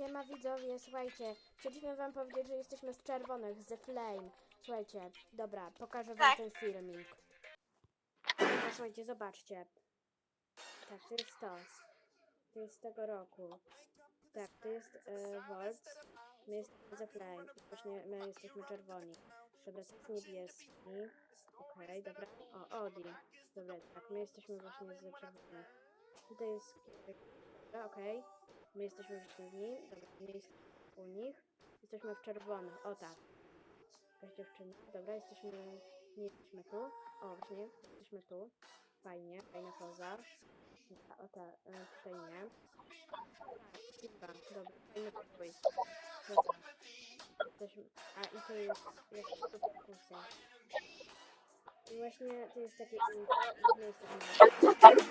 Siema widzowie, słuchajcie, chcieliśmy wam powiedzieć, że jesteśmy z czerwonych, z Flame. Słuchajcie, dobra, pokażę wam Tak. ten filmik. Dobra, słuchajcie, zobaczcie. Tak, to jest to. To jest z tego roku. Tak, to jest e, Volt. My jesteśmy ze Flame. Właśnie my jesteśmy czerwoni. Dobra, to jest niebieski. Okej, dobra. O, Odi. Dobra, tak, my jesteśmy właśnie z czerwonych. Tutaj jest. Dobra, okej. My jesteśmy z nim. Dobra, my jesteśmy u nich. Jesteśmy w czerwonych. O tak. Jakaś dziewczyna. Dobra, jesteśmy... Nie jesteśmy tu. O, właśnie. Jesteśmy tu. Fajnie. Fajna poza. Dobra, O tak. Tutaj nie. Dobra, dobra. Fajny pokój. Dobra. Jesteśmy... A i to jest jakiś super kusa. I właśnie to jest takie i my jesteśmy...